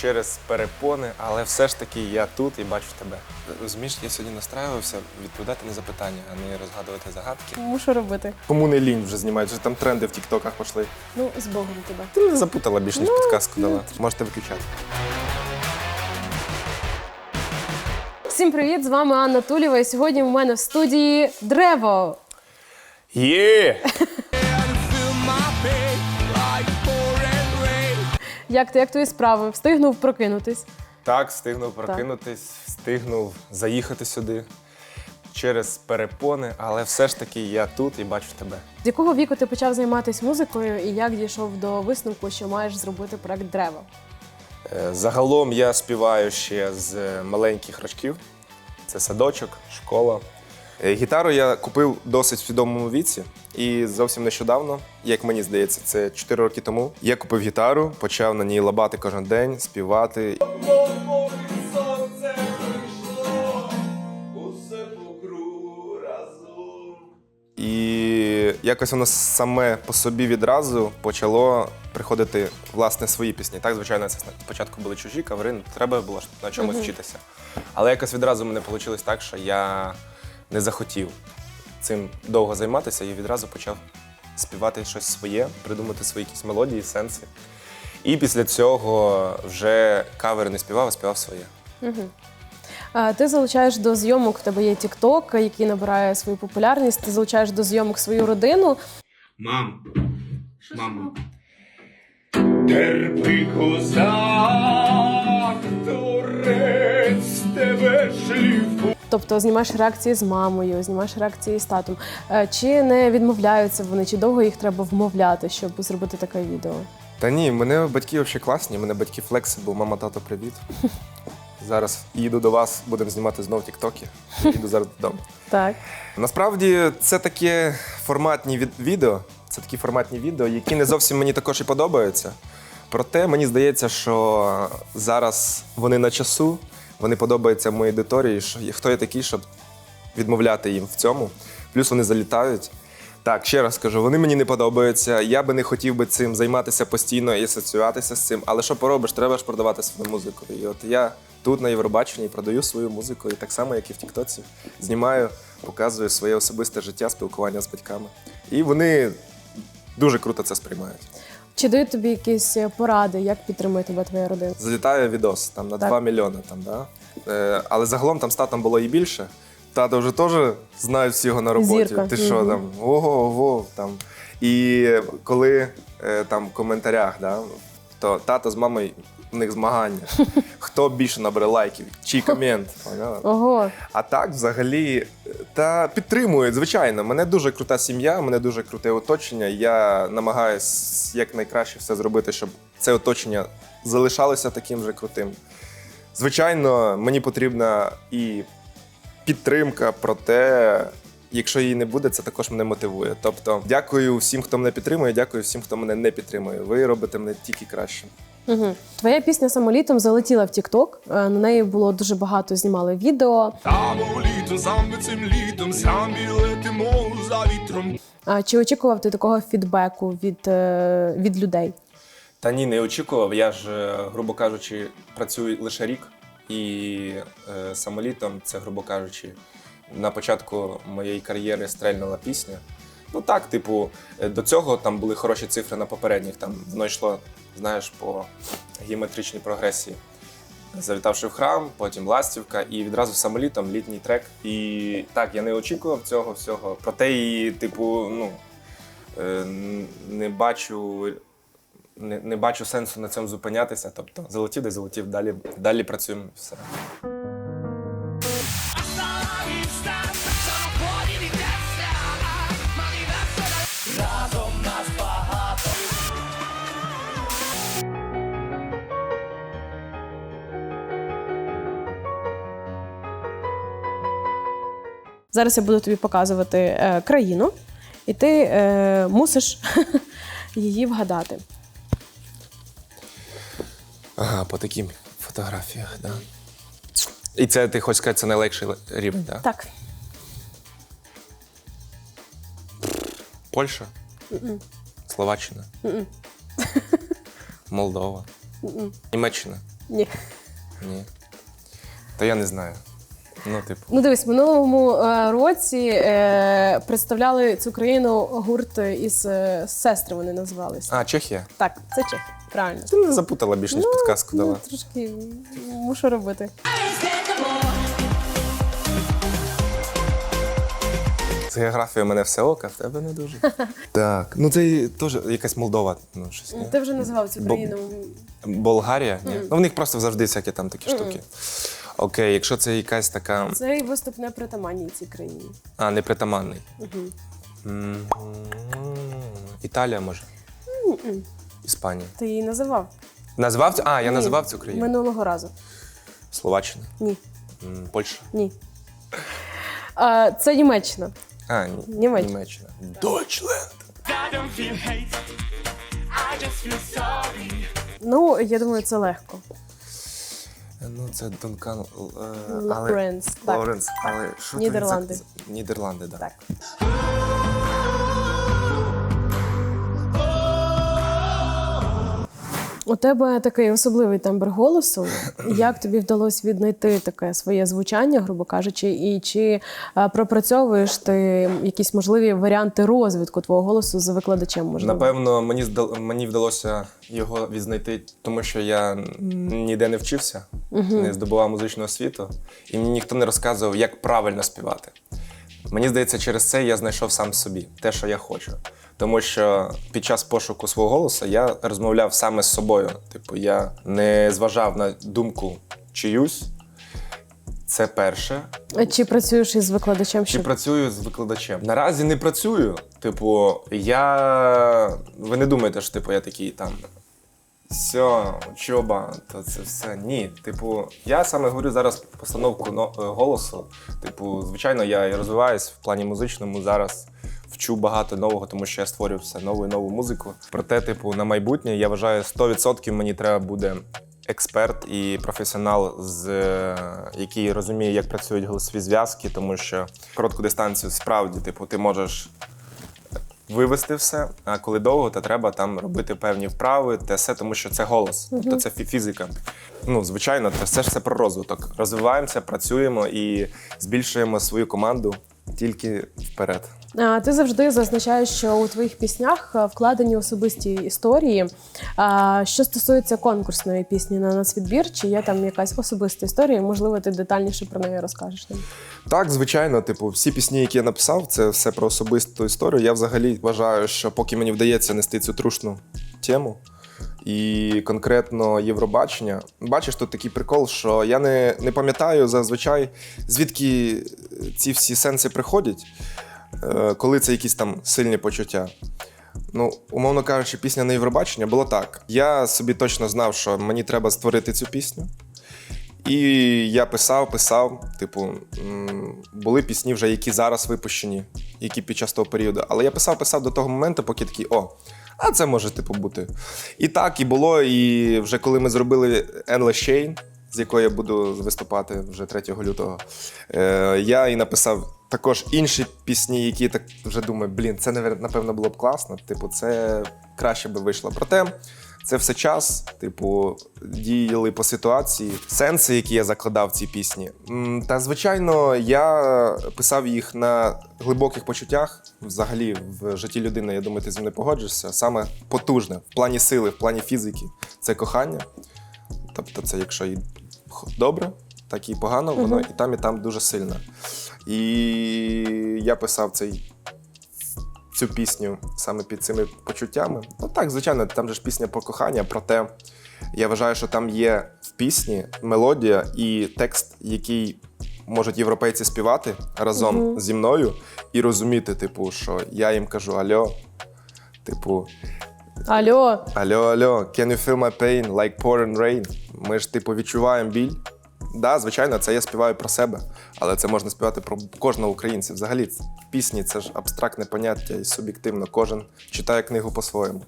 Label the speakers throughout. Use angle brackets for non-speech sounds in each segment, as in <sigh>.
Speaker 1: через перепони, але все ж таки я тут і бачу тебе. Розумієш, я сьогодні настраювався відповідати на запитання, а не розгадувати загадки.
Speaker 2: Мушу робити.
Speaker 1: Кому не лінь вже знімають, вже там тренди в тіктоках пішли.
Speaker 2: Ну, з Богом тебе.
Speaker 1: Ти мене запутала більш ніж
Speaker 2: Ну,
Speaker 1: підказку дала. Можете виключати.
Speaker 2: Всім привіт! З вами Анна Тулєва. І сьогодні у мене в студії Древо.
Speaker 1: Є! <laughs>
Speaker 2: Як ти, як твої справи? Встигнув прокинутись?
Speaker 1: Так, встигнув прокинутись, встигнув заїхати сюди через перепони, але все ж таки я тут і бачу тебе.
Speaker 2: З якого віку ти почав займатися музикою і як дійшов до висновку, що маєш зробити проект Древо?
Speaker 1: Е, Загалом я співаю ще з е, маленьких рочків. Це садочок, школа. Е, Гітару я купив досить в свідомому віці, і зовсім нещодавно, як мені здається, це 4 роки тому. Я купив гітару, почав на ній лабати кожен день, співати. І якось воно саме по собі відразу почало приходити власне свої пісні. Так, звичайно, це спочатку були чужі кавери, ну, треба було на чомусь вчитися. Але якось відразу в мене вийшло так, що я не захотів цим довго займатися і відразу почав співати щось своє, придумати свої якісь мелодії, сенси. І після цього вже кавер не співав, а співав своє.
Speaker 2: Е, Ти залучаєш до зйомок, в тебе є TikTok, який набирає свою популярність. Ти залучаєш до зйомок свою родину.
Speaker 3: Мам. Мамо. Терпи козак,
Speaker 2: Тобто знімаєш реакції з мамою, знімаєш реакції з татом. Е, Чи не відмовляються вони, чи довго їх треба вмовляти, щоб зробити таке відео?
Speaker 1: Та ні, мене батьки взагалі класні, мене батьки флексибл, мама, тато, привіт. <laughs> Зараз їду до вас, будемо знімати знов тіктоки. Їду зараз додому. <laughs>
Speaker 2: Так.
Speaker 1: Насправді це такі форматні від- відео, це такі форматні відео, які не зовсім мені також і подобаються. Проте мені здається, що зараз вони на часу, вони подобаються моїй аудиторії. Що хто я такий, щоб відмовляти їм в цьому. Плюс вони залітають. Так, ще раз кажу, вони мені не подобаються. Я би не хотів би цим займатися постійно і асоціюватися з цим. Але що поробиш, треба ж продавати свою музику. І от я тут на Євробаченні продаю свою музику, і так само, як і в Тіктоці, знімаю, показую своє особисте життя, спілкування з батьками. І вони дуже круто це сприймають.
Speaker 2: Чи дають тобі якісь поради, як підтримує тебе твоя родина?
Speaker 1: Залітає відос там на
Speaker 2: Так.
Speaker 1: 2 мільйони. Там, да? е, але загалом там з татом було і більше. Тато вже теж знають всі його на роботі.
Speaker 2: Зірка.
Speaker 1: Ти що
Speaker 2: Мгм.
Speaker 1: там? Ого, ого. Там. І коли е, там в коментарях, да, то тато з мамою в них змагання. <laughs> Хто більше набере лайків, чий комент. <laughs> поняла?
Speaker 2: Ого,
Speaker 1: А так, взагалі, та підтримують, звичайно. Мене дуже крута сім'я, мене дуже круте оточення. Я намагаюсь якнайкраще все зробити, щоб це оточення залишалося таким же крутим. Звичайно, мені потрібна і підтримка, проте, якщо її не буде, це також мене мотивує. Тобто, дякую всім, хто мене підтримує, дякую всім, хто мене не підтримує. Ви робите мене тільки кращим.
Speaker 2: Угу. Твоя пісня самолітом залетіла в TikTok. Е, На неї було дуже багато знімали відео.
Speaker 3: Літо, саме цим літом, самі летимо за вітром.
Speaker 2: А Чи очікував ти такого фідбеку від, е, від людей?
Speaker 1: Та ні, не очікував. Я ж, е, грубо кажучи, працюю лише рік, і е, самолітом це, грубо кажучи, на початку моєї кар'єри стрельнула пісня. Ну так, типу, е, до цього там були хороші цифри на попередніх. Там воно йшло, знаєш, по геометричній прогресії. Завітавши в храм, потім ластівка, і відразу самолітом літній трек. І так, я не очікував цього всього. Проте і, типу, ну е, не бачу не, не бачу сенсу на цьому зупинятися. Тобто залетів, де залетів, далі, далі працюємо все.
Speaker 2: Зараз я буду тобі показувати е, країну, і ти е, мусиш <laughs> її вгадати.
Speaker 1: Ага, по таким фотографіях, да. І це ти хочеш сказати, це найлегший рівень, так?
Speaker 2: Так.
Speaker 1: Польща? Словаччина? <laughs> Молдова? Німеччина?
Speaker 2: Ні.
Speaker 1: Ні. Та я не знаю. Ну, типу.
Speaker 2: Ну дивись, в минулому е, році е, представляли цю країну гурт із е, сестри. Вони називалися.
Speaker 1: А, Чехія?
Speaker 2: Так, це Чехія. Правильно.
Speaker 1: Ти мене запутала більш ніж підказку
Speaker 2: Ну,
Speaker 1: дала.
Speaker 2: трошки мушу робити.
Speaker 1: З географією мене все ока, в тебе не дуже. <laughs> Так, ну це теж якась Молдова, ну щось. Ні?
Speaker 2: Ти вже називав цю
Speaker 1: Бо- Болгарія? Ні. Ну в них просто завжди всякі там такі штуки. Окей, якщо це якась така.
Speaker 2: Цей виступ не притаманній цій країні.
Speaker 1: А, непритаманний. М, Італія може. Іспанія.
Speaker 2: Ти її називав?
Speaker 1: Назвав цю? А, я
Speaker 2: Ні.
Speaker 1: називав цю країну.
Speaker 2: Минулого разу.
Speaker 1: Словаччина.
Speaker 2: Ні.
Speaker 1: М, Польща.
Speaker 2: Ні. А, це Німеччина.
Speaker 1: А, ні.
Speaker 2: Німеччина.
Speaker 1: Німеччина. Deutschland.
Speaker 3: I don't feel hate. I just feel sorry.
Speaker 2: Ну, я думаю, це легко.
Speaker 1: Ну, це Дункан. е,
Speaker 2: Лоренс.
Speaker 1: Лоренс, але що
Speaker 2: Нідерланди.
Speaker 1: Нідерланди, так.
Speaker 2: Так. У тебе такий особливий тембр голосу. <clears throat> Як тобі вдалося віднайти таке своє звучання, грубо кажучи, і чи е, пропрацьовуєш ти якісь можливі варіанти розвитку твого голосу з викладачем? Можливо?
Speaker 1: Напевно, мені здал- мені вдалося його відзнайти, тому що я ніде не вчився, не здобував музичну освіту, і мені ніхто не розказував, як правильно співати. Мені здається, через це я знайшов сам собі те, що я хочу. Тому що під час пошуку свого голосу я розмовляв саме з собою. Типу, я не зважав на думку чиюсь. Це перше.
Speaker 2: А Чи працюєш із викладачем?
Speaker 1: Чи
Speaker 2: Щоб...
Speaker 1: працюю з викладачем? Наразі не працюю. Типу, я. Ви не думаєте, що типу, я такий там. Все, учоба, то це все. Ні. Типу, я саме говорю зараз постановку но- е, голосу. Типу, звичайно, я і розвиваюсь в плані музичному зараз. Вчу багато нового, тому що я створюю все нову і нову музику. Проте, типу, на майбутнє я вважаю, 100% мені треба буде експерт і професіонал, з, е, який розуміє, як працюють голосові зв'язки, тому що коротку дистанцію справді, типу, ти можеш вивести все, а коли довго, то треба там робити певні вправи, те все, тому що це голос, тобто це фізика. Ну, звичайно, це все ж це про розвиток. Розвиваємося, працюємо і збільшуємо свою команду тільки вперед.
Speaker 2: А, Ти завжди зазначаєш, що у твоїх піснях вкладені особисті історії. А, Що стосується конкурсної пісні на нацвідбір, чи є там якась особиста історія? Можливо, ти детальніше про неї розкажеш нам.
Speaker 1: Так, звичайно, типу, всі пісні, які я написав, це все про особисту історію. Я взагалі вважаю, що поки мені вдається нести цю трушну тему і конкретно Євробачення, бачиш, тут такий прикол, що я не, не пам'ятаю зазвичай, звідки ці всі сенси приходять, е, коли це якісь там сильні почуття. Ну, умовно кажучи, пісня на Євробачення було так. Я собі точно знав, що мені треба створити цю пісню. І я писав, писав. Типу, були пісні вже, які зараз випущені, які під час того періоду. Але я писав, писав до того моменту, поки такий, о, а це може типу бути. І так, і було. І вже коли ми зробили Endless Chain, з якою я буду виступати вже 3 лютого, е, я і написав також інші пісні, які так вже думаю, блін, це напевно було б класно. Типу, це краще би вийшло. Проте це все час, типу, діяли по ситуації, сенси, які я закладав в ці пісні. Та звичайно, я писав їх на глибоких почуттях. Взагалі, в житті людини, я думаю, ти зі мною погоджишся. Саме потужне в плані сили, в плані фізики це кохання. Тобто, це якщо і добре, так і погано, воно і там, і там дуже сильно. І я писав цей цю пісню саме під цими почуттями. Ну так, звичайно, там же ж пісня про кохання, проте я вважаю, що там є в пісні мелодія і текст, який можуть європейці співати разом зі мною і розуміти, типу, що я їм кажу альо, типу,
Speaker 2: Алло,
Speaker 1: Алло, алло, can you feel my pain like pouring rain? Ми ж типу відчуваємо біль. Да, звичайно, це я співаю про себе, але це можна співати про кожного українця. Взагалі, пісні це ж абстрактне поняття і суб'єктивно. Кожен читає книгу по-своєму.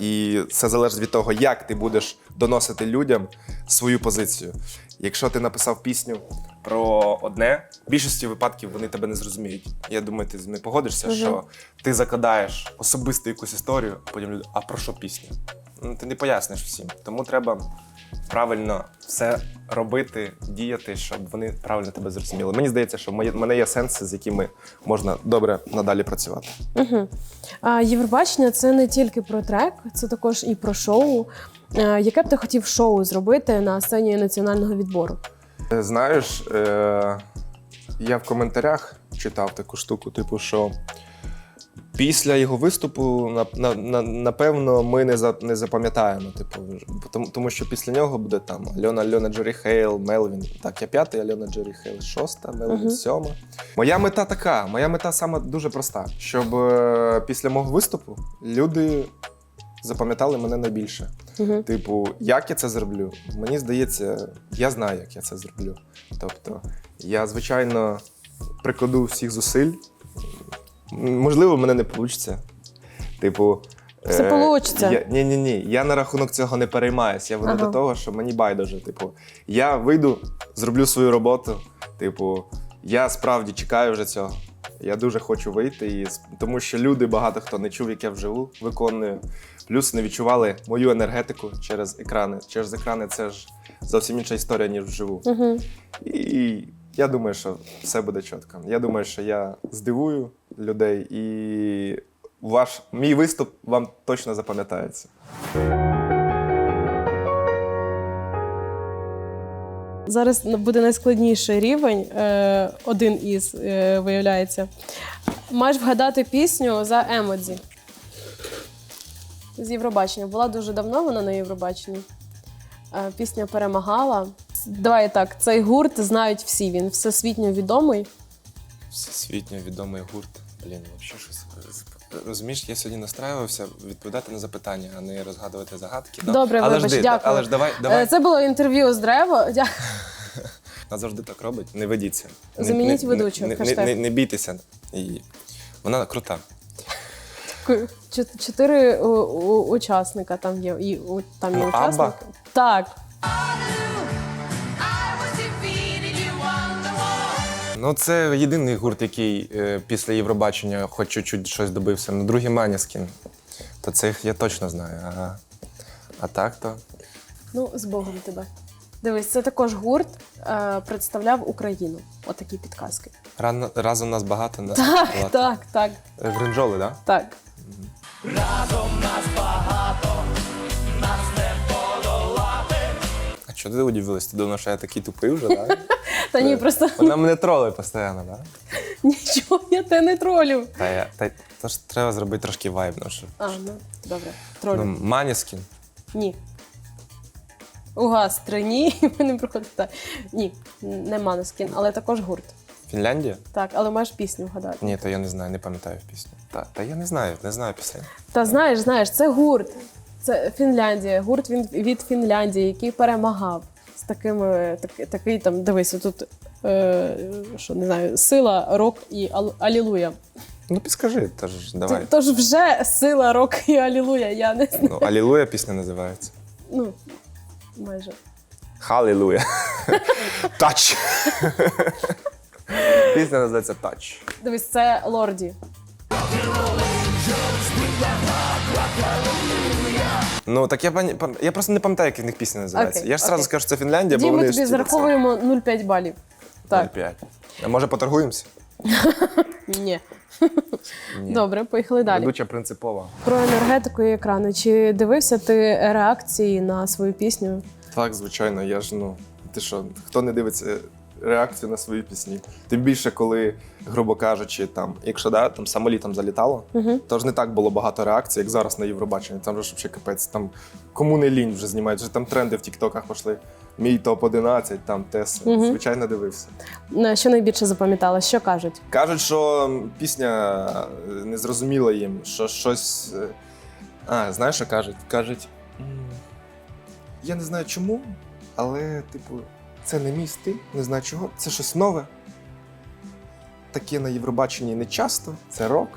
Speaker 1: І це залежить від того, як ти будеш доносити людям свою позицію. Якщо ти написав пісню про одне, в більшості випадків вони тебе не зрозуміють. Я думаю, ти з мною погодишся, що ти закладаєш особисту якусь історію, а потім люди, а про що пісня? Ну, ти не поясниш всім. Тому треба правильно все робити, діяти, щоб вони правильно тебе зрозуміли. Мені здається, що в мене є сенси, з якими можна добре надалі працювати.
Speaker 2: Угу. А Євробачення це не тільки про трек, це також і про шоу. Е, Яке б ти хотів шоу зробити на сцені національного відбору?
Speaker 1: Е, Знаєш, е, я в коментарях читав таку штуку, типу, що після його виступу, на, на, на, напевно, ми не, за, не запам'ятаємо. Типу, тому, тому що після нього буде там Альона Альона Джері Хейл, Мелвін. Так, я п'ятий, Альона Джері Хейл шоста, Мелвін
Speaker 2: Мгм.
Speaker 1: сьома. Моя мета така. Моя мета саме дуже проста: щоб е, після мого виступу люди запам'ятали мене найбільше.
Speaker 2: Угу.
Speaker 1: Типу, як я це зроблю? Мені здається, я знаю, як я це зроблю. Тобто, я, звичайно, прикладу всіх зусиль. Можливо, в мене не вийде. Типу.
Speaker 2: Все получиться.
Speaker 1: Я, ні, ні, ні. Я на рахунок цього не переймаюся. Я веду
Speaker 2: Ага.
Speaker 1: до того, що мені байдуже. Типу, я вийду, зроблю свою роботу. Типу, я справді чекаю вже цього. Я дуже хочу вийти, і, тому що люди, багато хто не чув, як я вживу виконую. Плюс не відчували мою енергетику через екрани. Через екрани це ж зовсім інша історія, ніж вживу.
Speaker 2: Угу.
Speaker 1: І я думаю, що все буде чітко. Я думаю, що я здивую людей, і ваш мій виступ вам точно запам'ятається.
Speaker 2: Зараз буде найскладніший рівень, е, один із е, виявляється. Маєш вгадати пісню за емодзі. З Євробачення. Була дуже давно вона на Євробаченні. Е, Пісня перемагала. Давай так, цей гурт знають всі. Він всесвітньо відомий.
Speaker 1: Всесвітньо відомий гурт. Блін, взагалі щось. Розумієш, я сьогодні настраювався відповідати на запитання, а не розгадувати загадки.
Speaker 2: Добре,
Speaker 1: але
Speaker 2: вибач,
Speaker 1: ж,
Speaker 2: дякую.
Speaker 1: Але ж давай,
Speaker 2: Е,
Speaker 1: давай.
Speaker 2: Це було інтерв'ю з Древо. <laughs> Дя-
Speaker 1: Вона завжди так робить. Не ведіться.
Speaker 2: Замініть ведучу,
Speaker 1: Не, не, не, не бійтеся її. Вона крута.
Speaker 2: Чотири учасника там є. І у- там є
Speaker 1: Ну, Абба?
Speaker 2: учасник. Так.
Speaker 1: Ну, це єдиний гурт, який е, після Євробачення хоч чуть-чуть щось добився. Ну, другий Маніскін. То цих я точно знаю. А, а так то.
Speaker 2: Ну, з Богом тебе. Дивись, це також гурт е, представляв Україну. Отакі підказки.
Speaker 1: Рано, разом нас багато. Нас
Speaker 2: Так,
Speaker 1: багато.
Speaker 2: так, так,
Speaker 1: Е, Гринжоли, так?
Speaker 2: так.
Speaker 1: А чого ти удивилась? Ти думала, що я такий тупий вже, так?
Speaker 2: Та ні, просто
Speaker 1: Вона мене тролить постійно, так? <laughs>
Speaker 2: нічого я те не тролю.
Speaker 1: Та я. Та, то ж треба зробити трошки вайбно. Щоб...
Speaker 2: А, ну добре, тролю.
Speaker 1: Ну, Маніскін.
Speaker 2: Ні. У гастри, ні, <laughs> ми не приходить. Так. Ні, не Манескін, але також гурт.
Speaker 1: Фінляндія?
Speaker 2: Так, але маєш пісню вгадати.
Speaker 1: Ні, то я не знаю, не пам'ятаю пісню. Та, та я не знаю, не знаю пісень.
Speaker 2: Та знаєш, знаєш, це гурт. Це Фінляндія, гурт він від Фінляндії, який перемагав з такими, так, такий там, дивись, тут е, що не знаю, сила, рок і ал- алілуя.
Speaker 1: Ну, підскажи, тож давай.
Speaker 2: Тож вже сила, рок і алілуя. Я не знаю.
Speaker 1: Ну, Алілуя пісня називається.
Speaker 2: Ну, майже.
Speaker 1: Халілуя. Тач. <laughs> Пісня називається Тач.
Speaker 2: Дивись, це Лорді.
Speaker 1: Ну так я пані- я просто не пам'ятаю, як в них пісня називається.
Speaker 2: Окей,
Speaker 1: я ж одразу
Speaker 2: окей.
Speaker 1: скажу, що це Фінляндія, бо
Speaker 2: Тоді ми
Speaker 1: вони
Speaker 2: тобі
Speaker 1: ж
Speaker 2: зараховуємо 0,5 балів. Так,
Speaker 1: 5. А може поторгуємося? <laughs>
Speaker 2: ні.
Speaker 1: Ні.
Speaker 2: Добре, поїхали далі.
Speaker 1: Ведуча принципова.
Speaker 2: Про енергетику і екрани. Чи дивився ти реакції на свою пісню?
Speaker 1: Так, звичайно, я ж ну. Ти що, хто не дивиться реакцію на свої пісні? Тим більше, коли, грубо кажучи, там, якщо да, там самолітом залітало,
Speaker 2: Угу.
Speaker 1: то ж не так було багато реакцій, як зараз на Євробаченні. Там же ж взагалі капець. Там кому не лінь вже знімають, вже там тренди в Тіктоках пішли. Мій топ-11, там тес.
Speaker 2: Мгм.
Speaker 1: Звичайно, дивився.
Speaker 2: На Що найбільше запам'ятала? Що кажуть?
Speaker 1: Кажуть, що пісня е, не зрозуміла їм, що щось. е, А, знаєш, що кажуть? Кажуть. Я не знаю чому, але, типу, це не мій стиль, не знаю чого. Це щось нове. Таке на Євробаченні не часто, це рок.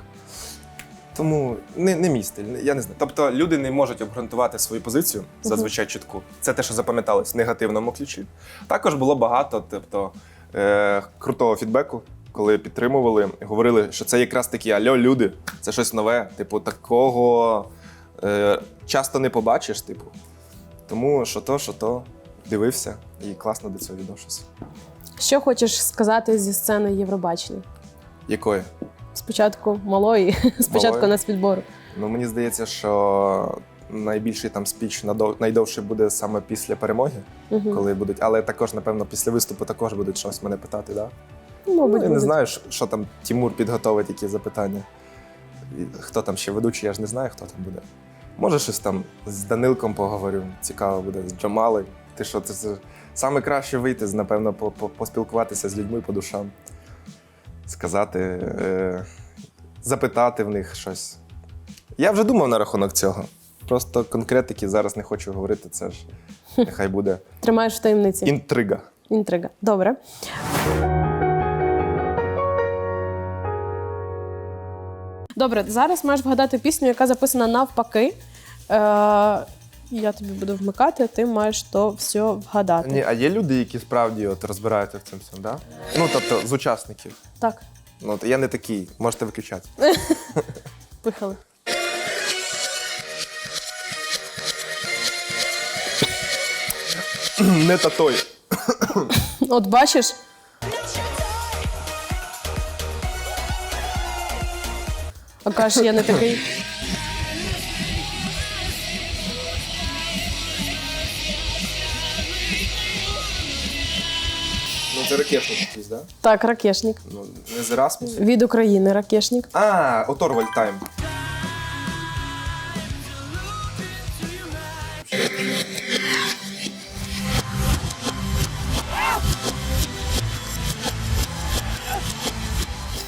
Speaker 1: Тому не, не мій стиль, я не знаю. Тобто люди не можуть обґрунтувати свою позицію зазвичай чітку. Це те, що запам'яталось в негативному ключі. Також було багато, тобто, е, крутого фідбеку, коли підтримували, говорили, що це якраз такі альо, люди, це щось нове. Типу, такого е, часто не побачиш, типу. Тому що то, що то, дивився і класно до цього відношуся.
Speaker 2: Що хочеш сказати зі сцени Євробачення?
Speaker 1: Якої?
Speaker 2: Спочатку малої, <laughs> спочатку
Speaker 1: Малої?
Speaker 2: на спідбору.
Speaker 1: Ну мені здається, що найбільший там спіч найдовший буде саме після перемоги,
Speaker 2: Угу.
Speaker 1: коли будуть. Але також, напевно, після виступу також будуть щось мене питати, да?
Speaker 2: Ну, мабуть,
Speaker 1: Ну, я не знаю, що, там Тімур підготовить, які запитання. Хто там ще ведучий, я ж не знаю, хто там буде. Може, щось там з Данилком поговорю. Цікаво буде з Джамали. Ти що, це, це саме краще вийти, напевно, по, по, поспілкуватися з людьми по душам, сказати, е, запитати в них щось. Я вже думав на рахунок цього. Просто конкретики зараз не хочу говорити. Це ж нехай буде
Speaker 2: Тримаєш в таємниці.
Speaker 1: інтрига.
Speaker 2: Інтрига. Добре. Добре, зараз маєш вгадати пісню, яка записана навпаки. Е, я тобі буду вмикати, ти маєш то все вгадати.
Speaker 1: Ні, а є люди, які справді от розбираються в цьому всьому, да? Ну, тобто, з учасників.
Speaker 2: Так,
Speaker 1: Ну, от я не такий, можете виключати. <laughs>
Speaker 2: пихали. <clears throat>
Speaker 1: Не та той. <coughs>
Speaker 2: От бачиш. А кажеш, я не такий.
Speaker 1: Це ракешник якийсь, да?
Speaker 2: Так, ракешник.
Speaker 1: Ну, не з Erasmus.
Speaker 2: Від України ракешник.
Speaker 1: А, Оторваль Тайм.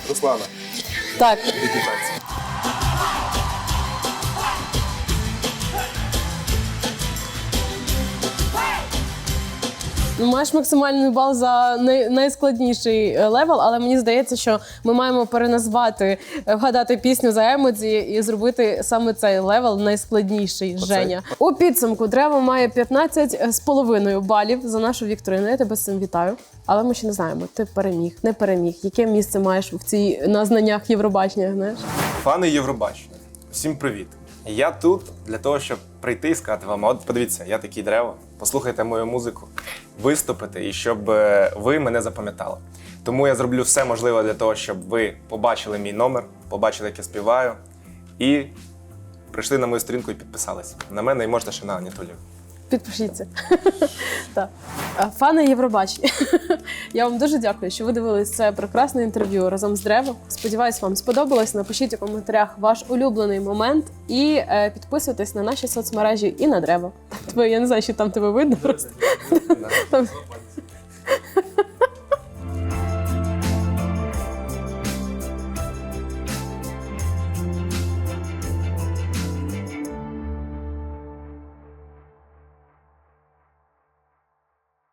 Speaker 1: Руслана,
Speaker 2: Так,
Speaker 1: які танці?
Speaker 2: Маєш максимальний бал за най- найскладніший е, левел, але мені здається, що ми маємо переназвати, е, вгадати пісню за емодзі і зробити саме цей левел найскладніший. Женя. У підсумку Древо має 15 з половиною балів за нашу вікторину. Я тебе з цим вітаю. Але ми ще не знаємо, ти переміг, не переміг. Яке місце маєш в цій на знаннях Євробачення? Знаєш?
Speaker 1: Фани Євробачення. Всім привіт. Я тут для того, щоб прийти і сказати вам: от подивіться, я такий дерево, послухайте мою музику, виступите і щоб е, ви мене запам'ятали. Тому я зроблю все можливе для того, щоб ви побачили мій номер, побачили, як я співаю, і прийшли на мою сторінку і підписались. На мене і можна ще на Анітолію.
Speaker 2: Підпишіться. <laughs> Е, Фани Євробачення. <laughs> Я вам дуже дякую, що ви дивились це прекрасне інтерв'ю разом з Древо. Сподіваюсь, вам сподобалось. Напишіть у коментарях ваш улюблений момент і е, підписуйтесь на наші соцмережі і на Древо. Тебе я не знаю, що там тебе видно просто. Там